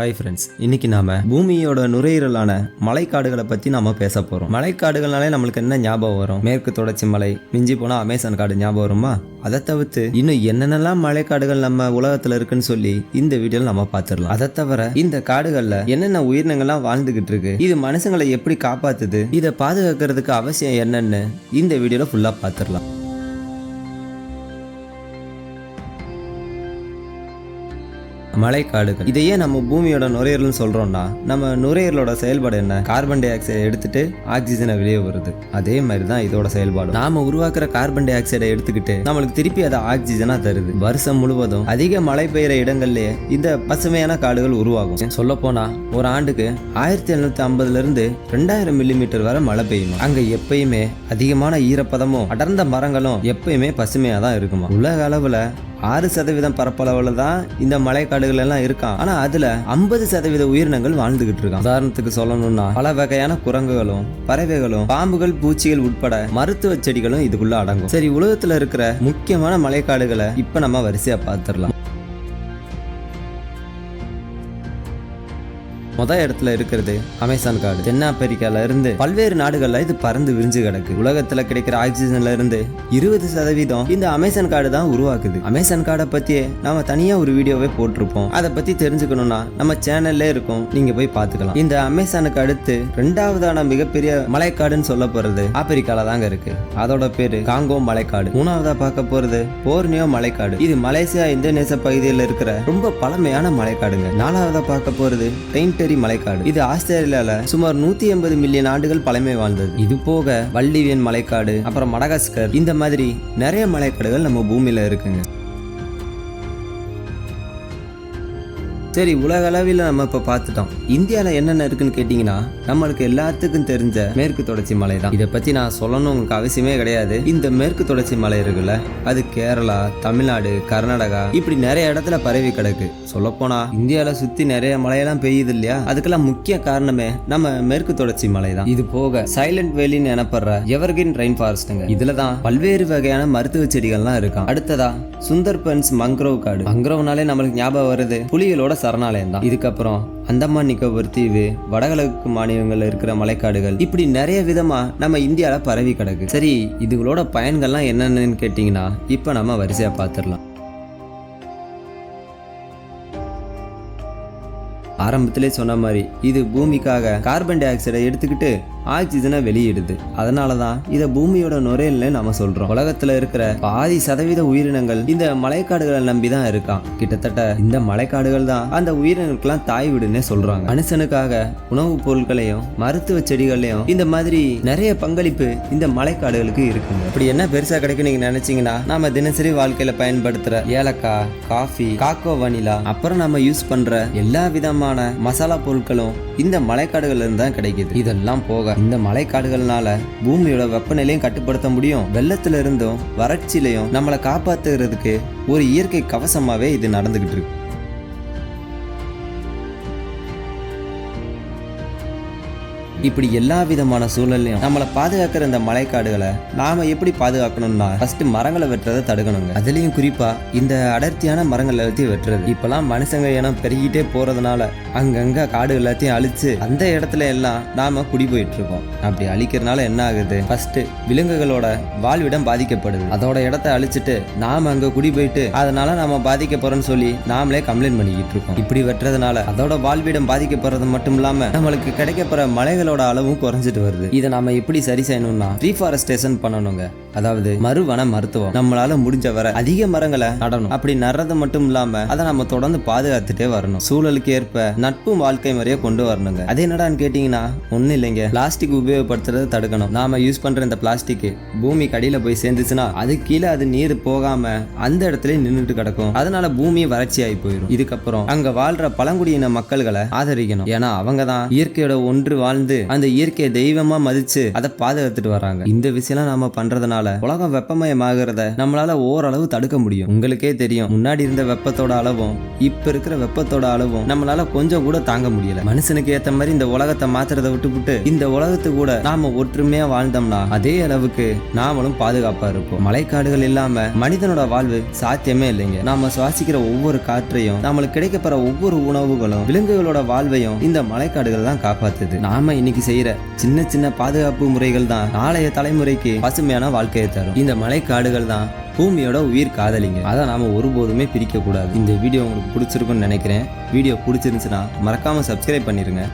Hi friends இன்னைக்கு நாம பூமியோட நுரையீரலான மலைக்காடுகளை பத்தி நாம பேச போறோம். மலைக்காடுகள்னாலே நம்மளுக்கு என்ன ஞாபகம் வரும்? மேற்கு தொடர்ச்சி மலை மிஞ்சி போனா அமேசான் காடு ஞாபகம் வருமா? அதை தவிர்த்து இன்னும் என்னென்னலாம் மலைக்காடுகள் நம்ம உலகத்துல இருக்குன்னு சொல்லி இந்த வீடியோல நம்ம பார்த்துடலாம். அதை தவிர இந்த காடுகள்ல என்னென்ன உயிரினங்கள்லாம் வாழ்ந்துகிட்டு இருக்கு? இது மனுஷங்களை எப்படி காப்பாத்துது? இதை பாதுகாக்கிறதுக்கு அவசியம் என்னன்னு இந்த வீடியோல ஃபுல்லா பார்த்துடலாம். மழைக்காடுகள். இதையே நம்ம பூமியோட நுரையீரல்னு சொல்றோம்னா நம்ம நுரையீரலோட செயல்பாடு என்ன? கார்பன் டை ஆக்சைடை எடுத்துட்டு ஆக்சிஜனை வெளியே வருது. அதே மாதிரி தான் இதோட செயல்பாடு நாம உருவாக்குற கார்பன் டை ஆக்சைடை எடுத்துக்கிட்டு நம்மளுக்கு திருப்பி அதை ஆக்சிஜனா தருது. வருஷம் முழுவதும் அதிக மழை பெய்யுற இடங்கள்லயே இந்த பசுமையான காடுகள் உருவாகும். சொல்ல போனா ஒரு ஆண்டுக்கு ஆயிரத்தி எழுநூத்தி ஐம்பதுல இருந்து ரெண்டாயிரம் மில்லிமீட்டர் வரை மழை பெய்யுமா? அங்க எப்பயுமே அதிகமான ஈரப்பதமும் அடர்ந்த மரங்களும் எப்பயுமே பசுமையா தான் இருக்குமா? உலக அளவுல ஆறு சதவீதம் பரப்பளவுல தான் இந்த மலைக்காடுகள் எல்லாம் இருக்கான். ஆனா அதுல ஐம்பது சதவீத உயிரினங்கள் வாழ்ந்துகிட்டு இருக்கான். உதாரணத்துக்கு சொல்லணும்னா பல வகையான குரங்குகளும் பறவைகளும் பாம்புகள் பூச்சிகள் உட்பட மருத்துவ செடிகளும் இதுக்குள்ள அடங்கும். சரி உலகத்துல இருக்கிற முக்கியமான மலைக்காடுகளை இப்ப நம்ம வரிசையா பார்த்துடலாம். மொதல் இடத்துல இருக்கிறது அமேசான் காடு தென்னாப்பிரிக்கால இருந்து பல்வேறு நாடுகள்ல இது பறந்து விரிஞ்சு கிடக்கு. உலகத்துல கிடைக்கிற ஆக்சிஜன்ல இருந்து இருபது சதவீதம் இந்த அமேசான் காடு தான் உருவாக்குது. அமேசான் காடை பத்தியே நாம தனியா ஒரு வீடியோவே போட்டிருப்போம். அதை பத்தி தெரிஞ்சுக்கணும்னா நம்ம சேனல்ல இருக்கும். நீங்க போய் பார்த்துக்கலாம் இந்த அமேசானுக்கு அடுத்து ரெண்டாவதான மிகப்பெரிய மலைக்காடுன்னு சொல்ல போறது ஆப்பிரிக்கால தாங்க இருக்கு. அதோட பேரு காங்கோ மலைக்காடு. மூணாவதா பார்க்க போறது போர்னியோ மலைக்காடு. இது மலேசியா இந்தோனேசிய பகுதியில் இருக்கிற ரொம்ப பழமையான மலைக்காடுங்க. நாலாவதா பார்க்க போறது டெயின்டரி மலைக்காடு. இது ஆஸ்திரேலியால சுமார் நூத்தி எண்பது மில்லியன் ஆண்டுகள் பழமை வாழ்ந்தது. இது போக வல்லிவியன் மலைக்காடு அப்புறம் மடகாஸ்கர் இந்த மாதிரி நிறைய மலைக்காடுகள் நம்ம பூமியில இருக்குங்க. சரி உலக அளவில் நம்ம இப்போ பார்த்துட்டோம். இந்தியாவில் என்னென்ன இருக்குன்னு கேட்டிங்கன்னா நம்மளுக்கு எல்லாத்துக்கும் தெரிஞ்ச மேற்கு தொடர்ச்சி மலை தான். இதை பற்றி நான் சொல்லணும் உங்களுக்கு அவசியமே கிடையாது. இந்த மேற்கு தொடர்ச்சி மலை இருக்குல்ல அது கேரளா தமிழ்நாடு கர்நாடகா இப்படி நிறைய இடத்துல பரவி கிடக்கு. சொல்லப்போனா இந்தியாவில் சுற்றி நிறைய மலையெல்லாம் பெய்யுது இல்லையா? அதுக்கெல்லாம் முக்கிய காரணமே நம்ம மேற்கு தொடர்ச்சி மலை தான். இது போக சைலண்ட் வேலின்னு எனப்படுற எவர்கின் ரெயின் ஃபாரஸ்ட்டுங்க இதுல தான் பல்வேறு வகையான மருத்துவ செடிகள்லாம் இருக்கான் அடுத்ததா சுந்தர்பன்ஸ் மங்க்ரோவ் காடு. மங்க்ரோவ்னாலே நம்மளுக்கு ஞாபகம் வருது புலிகளோட சரணாலயம் தான் இதுக்கப்புறம் அந்தமான் நிக்கோபர் தீவு வடகிழக்கு மாநிலங்கள்ல இருக்கிற மலைக்காடுகள் இப்படி நிறைய விதமா நம்ம இந்தியாவில் பரவி கிடக்கு. சரி இதுகளோட பயன்கள்லாம் என்னென்னு கேட்டிங்கன்னா இப்போ நம்ம வரிசையாக பார்த்துடலாம் ஆரம்பத்திலே சொன்ன மாதிரி இது பூமிக்காக கார்பன் டை ஆக்சைடை எடுத்துக்கிட்டு ஆக்சிஜனை வெளியிடுது. அதனால தான் இதை பூமியோட நுரையல்னு நம்ம சொல்றோம். உலகத்துல இருக்கிற பாதி சதவீத உயிரினங்கள் இந்த மலைக்காடுகளை நம்பி தான் இருக்கான் கிட்டத்தட்ட இந்த மலைக்காடுகள் தான் அந்த உயிரினங்களுக்கெல்லாம் தாய் வீடுன்னே சொல்றாங்க. மனுஷனுக்காக உணவுப் பொருட்களையும் மருத்துவ செடிகளையும் இந்த மாதிரி நிறைய பங்களிப்பு இந்த மலைக்காடுகளுக்கு இருக்குங்க. இப்படி என்ன பெருசா கிடைக்கும் நீங்க நினைச்சீங்கன்னா நாம தினசரி வாழ்க்கையில பயன்படுத்துற ஏலக்காய் காஃபி காக்கோ வனிலா அப்புறம் நம்ம யூஸ் பண்ற எல்லா விதமான மசாலா பொருட்களும் இந்த மலைக்காடுகள்ல இருந்து தான் கிடைக்குது. இதெல்லாம் போக இந்த மலைக்காடுகள்னால பூமியோட வெப்பநிலையும் கட்டுப்படுத்த முடியும். வெள்ளத்துல இருந்தும் வறட்சியிலையும் நம்மளை காப்பாத்துறதுக்கு ஒரு இயற்கை கவசமாவே இது நடந்துகிட்டு இருக்கு. இப்படி எல்லா விதமான சூழல்லையும் நம்மளை பாதுகாக்கிற இந்த மலைக்காடுகளை நாம எப்படி பாதுகாக்கணும்னா ஃபர்ஸ்ட் மரங்களை வெட்டுறதை தடுக்கணுங்க. அதுலயும் குறிப்பா இந்த அடர்த்தியான மரங்கள் எல்லாத்தையும் வெட்டுறது. இப்பெல்லாம் மனுஷங்க இனம் பெருகிட்டே போறதுனால அங்கங்க காடு எல்லாத்தையும் அழிச்சு அந்த இடத்துல எல்லாம் நாம குடி போயிட்டு இருக்கோம். அப்படி அழிக்கிறதுனால என்ன ஆகுது? ஃபர்ஸ்ட் விலங்குகளோட வாழ்விடம் பாதிக்கப்படுது. அதோட இடத்த அழிச்சிட்டு நாம அங்க குடி போயிட்டு அதனால நாம பாதிக்க போறோம்னு சொல்லி நாமளே கம்ப்ளைண்ட் பண்ணிக்கிட்டு இருக்கோம். இப்படி வெட்டுறதுனால அதோட வாழ்விடம் பாதிக்கப்படுறது மட்டும் இல்லாம நம்மளுக்கு கிடைக்கப்படுற மலைகளோட அளவும் குறைஞ்சிட்டு வருது. இதை நாம எப்படி சரி செய்யணும்னா ரீஃபாரஸ்டேஷன் பண்ணணுங்க. அதாவது மறுவன மருத்துவம். நம்மளால முடிஞ்ச வரை அதிக மரங்களை நடணும். அப்படி நடுறது மட்டும் இல்லாம அதை நம்ம தொடர்ந்து பாதுகாத்துட்டே வரணும். சூழலுக்கு ஏற்ப நட்பும் வாழ்க்கை முறையை கொண்டு வரணுங்க. அது என்னடான்னு கேட்டீங்கன்னா ஒன்றும் இல்லைங்க. பிளாஸ்டிக் உபயோகப்படுத்துறதை தடுக்கணும். நாம யூஸ் பண்ற இந்த பிளாஸ்டிக் பூமி கடியில போய் சேர்ந்துச்சுன்னா அது கீழே அது நீர் போகாம அந்த இடத்துல நின்றுட்டு கிடக்கும். அதனால பூமி வறட்சி ஆகி போயிடும் இதுக்கப்புறம் அங்க வாழ்ற பழங்குடியின மக்கள்களை ஆதரிக்கணும். ஏன்னா அவங்க தான் இயற்கையோட ஒன்று வாழ்ந்து அந்த இயற்கையை தெய்வமா மதிச்சு அதை பாதுகாத்துட்டு வராங்க. இந்த விஷயம்லாம் நாம பண்றதுனால வளர்க்கறதுனால உலகம் வெப்பமயமாகிறத நம்மளால ஓரளவு தடுக்க முடியும். உங்களுக்கே தெரியும் முன்னாடி இருந்த வெப்பத்தோட அளவும் இப்ப இருக்கிற வெப்பத்தோட அளவும் நம்மளால கொஞ்சம் கூட தாங்க முடியல. மனுஷனுக்கு ஏத்த மாதிரி இந்த உலகத்தை மாத்துறதை விட்டுவிட்டு இந்த உலகத்து கூட நாம ஒற்றுமையா வாழ்ந்தோம்னா அதே அளவுக்கு நாமளும் பாதுகாப்பா இருப்போம். மழைக்காடுகள் இல்லாம மனிதனோட வாழ்வு சாத்தியமே இல்லைங்க. நாம சுவாசிக்கிற ஒவ்வொரு காற்றையும் நம்மளுக்கு கிடைக்கப்பெற ஒவ்வொரு உணவுகளும் விலங்குகளோட வாழ்வையும் இந்த மழைக்காடுகள் தான் காப்பாத்துது. நாம இன்னைக்கு செய்யற சின்ன சின்ன பாதுகாப்பு முறைகள் தான் நாளைய தலைமுறைக்கு பசுமையான வாழ்க்கையை தரும். இந்த மழைக்காடுகள் தான் பூமியோட உயிர் காதலிங்க. அதை நாம ஒருபோதுமே பிரிக்க கூடாது இந்த வீடியோ உங்களுக்கு பிடிச்சிருக்குன்னு நினைக்கிறேன். வீடியோ பிடிச்சிருந்துச்சுன்னா மறக்காம சப்ஸ்கிரைப் பண்ணிருங்க.